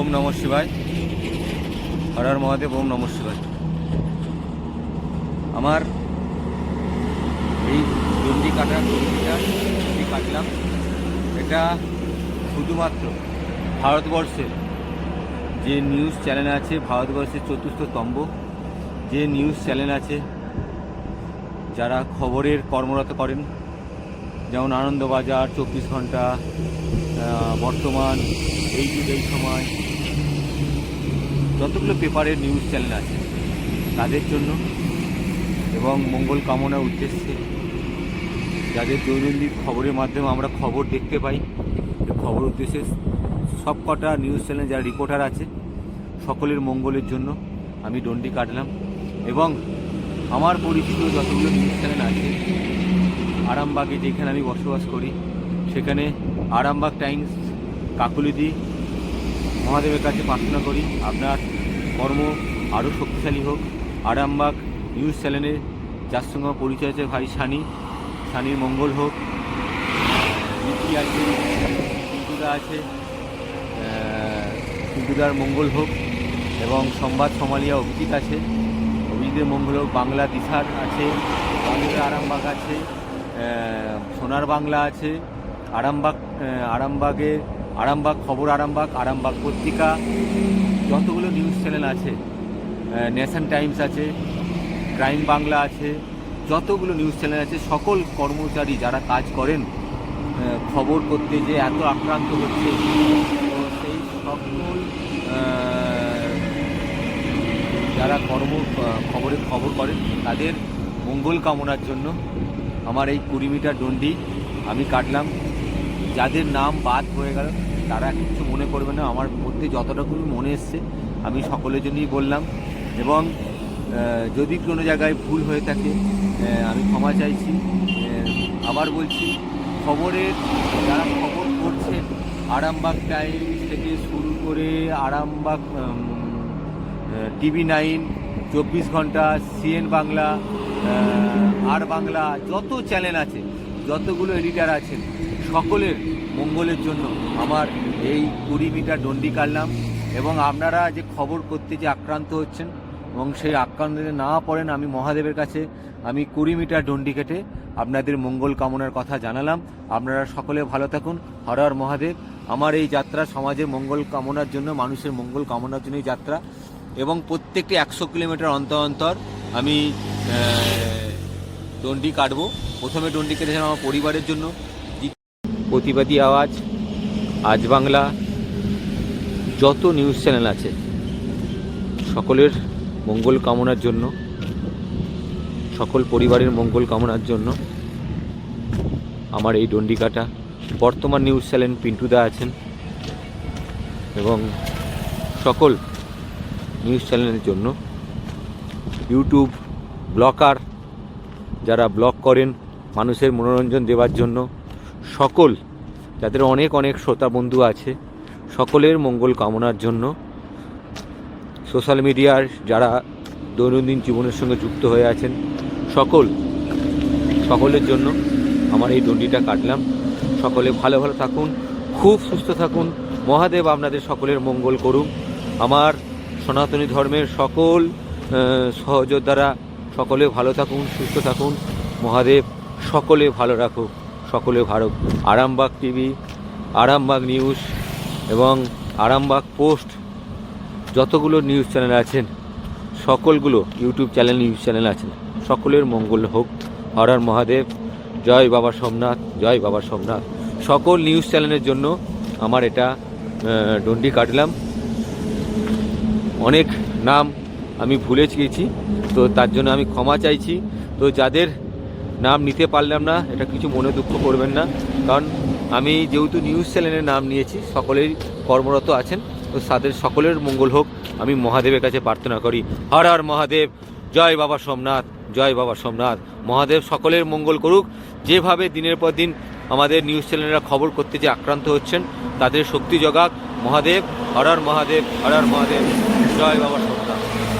ওম নম শিবায়। হর হর মহাদেব, ওম নম শিবায়। আমার এই দণ্ডি কাটা দণ্ডিটা দণ্ডি কাটলাম। এটা শুধুমাত্র ভারতবর্ষের যে নিউজ চ্যানেল আছে, ভারতবর্ষের চতুর্থ স্তম্ভ। যে নিউজ চ্যানেল আছে, যারা খবরের কর্মরত করেন, যেমন আনন্দবাজার চব্বিশ ঘণ্টা বর্তমান এই এই সময় যতগুলো পেপারের নিউজ চ্যানেল আছে, তাদের জন্য এবং মঙ্গল কামনার উদ্দেশ্যে যাদের দৈনন্দিন খবরের মাধ্যমে আমরা খবর দেখতে পাই খবর উদ্দেশ্যে সব কটা নিউজ চ্যানেল যারা রিপোর্টার আছে, সকলের মঙ্গলের জন্য আমি ডন্ডি কাটলাম এবং আমার পরিচিত যতগুলো নিউজ চ্যানেল আছে, আরামবাগে যেখানে আমি বসবাস করি, সেখানে আরামবাগ টাইমস, কাকুলিদি মহাদেবের কাছে প্রার্থনা করি আপনার কর্ম আরও শক্তিশালী হোক। আরামবাগ নিউজ চ্যানেলে যার সঙ্গে পরিচয় আছে ভাই সানি সানির মঙ্গল হোক। আছে পিন্টুদা আছে পিন্টুদার মঙ্গল হোক এবং সংবাদ সমালিয়া অভিজিৎ আছে অভিজিতের মঙ্গল হোক বাংলা দিশার আছে বাংলা আরামবাগ আছে সোনার বাংলা আছে আরামবাগ আহ, আরামবাগে, খবর আরামবাগ আরামবাগ পত্রিকা, যতগুলো নিউজ চ্যানেল আছে নেশন টাইমস আছে ক্রাইম বাংলা আছে, যতগুলো নিউজ চ্যানেল আছে, সকল কর্মচারী যারা কাজ করেন খবর করতে যে এত আক্রান্ত হচ্ছে সেই সকল যারা কর্ম, খবরে খবর করেন, তাদের মঙ্গল কামনার জন্য আমার এই কুড়ি মিটার ডন্ডি আমি কাটলাম। যাদের নাম বাদ হয়ে গেল তারা কিছু মনে করবে না, আমার মধ্যে যতটুকু মনে এসছে, আমি সকলের জন্যই বললাম। এবং যদি কোনো জায়গায় ভুল হয়ে থাকে আমি ক্ষমা চাইছি। আবার বলছি, খবরের যারা খবর করছেন আরামবাগ টাইমস থেকে শুরু করে আরামবাগ টিভি নাইন, চব্বিশ ঘণ্টা, সিএন বাংলা আর বাংলা, যত চ্যানেল আছে, যতগুলো এডিটার আছেন, সকলের মঙ্গলের জন্য আমার এই কুড়ি মিটার ডন্ডি কাটলাম এবং আপনারা যে খবর করতে যে আক্রান্ত হচ্ছেন এবং সেই আক্রান্ত যদি না পড়েন, আমি মহাদেবের কাছে আমি কুড়ি মিটার ডন্ডি কেটে আপনাদের মঙ্গল কামনার কথা জানালাম। আপনারা সকলে ভালো থাকুন। হর হর মহাদেব। আমার এই যাত্রা সমাজের মঙ্গল কামনার জন্য, মানুষের মঙ্গল কামনার জন্য এই যাত্রা। এবং প্রত্যেকটি একশো কিলোমিটার অন্তর অন্তর আমি ডন্ডি কাটবো। প্রথমে ডন্ডি কেটেছিলাম আমার পরিবারের জন্য। প্রতিবাদী আওয়াজ, আজ বাংলা, যত নিউজ চ্যানেল আছে, সকলের মঙ্গল কামনার জন্য, সকল পরিবারের মঙ্গল কামনার জন্য, আমার এই ডন্ডি কাটা বর্তমান নিউজ চ্যানেল পিন্টুদা আছেন, এবং সকল নিউজ চ্যানেলের জন্য, ইউটিউব, ব্লকার, যারা ব্লগ করেন, মানুষের মনোরঞ্জন দেওয়ার জন্য সকল, যাদের অনেক অনেক শ্রোতা বন্ধু আছে, সকলের মঙ্গল কামনার জন্য সোশ্যাল মিডিয়ার যারা দৈনন্দিন জীবনের সঙ্গে যুক্ত হয়ে আছেন, সকল, সকলের জন্য আমার এই দণ্ডিটা কাটলাম। সকলে ভালো ভালো থাকুন, খুব সুস্থ থাকুন। মহাদেব আপনাদের সকলের মঙ্গল করুন আমার সনাতনী ধর্মের সকল সহযোদ্ধারা সকলে ভালো থাকুন, সুস্থ থাকুন। মহাদেব সকলে ভালো রাখুক। সকলে ভালো আরামবাগ টিভি, আরামবাগ নিউজ এবং আরামবাগ পোস্ট যতগুলো নিউজ চ্যানেল আছেন, সকলগুলো ইউটিউব চ্যানেল, নিউজ চ্যানেল আছেন। সকলের মঙ্গল হোক। হর হর মহাদেব। জয় বাবা সোমনাথ। জয় বাবা সোমনাথ। সকল নিউজ চ্যানেলের জন্য আমার এটা ডন্ডি কাটলাম। অনেক নাম আমি ভুলে গেছি তো তার জন্য আমি ক্ষমা চাইছি। তো যাদের নাম নিতে পারলাম না, এটা কিছু মনে দুঃখ করবেন না। কারণ আমি যেহেতু নিউজ চ্যানেলের নাম নিয়েছি, সকলেই কর্মরত আছেন, তো তাদের সকলের মঙ্গল হোক, আমি মহাদেবের কাছে প্রার্থনা করি। হর হর মহাদেব, জয় বাবা সোমনাথ, জয় বাবা সোমনাথ। মহাদেব সকলের মঙ্গল করুক, যেভাবে দিনের পর দিন আমাদের নিউজ চ্যানেলরা খবর করতে যে আক্রান্ত হচ্ছেন, তাদের শক্তি জগাক। মহাদেব, হর হর মহাদেব, হর হর মহাদেব, জয় বাবা সোমনাথ।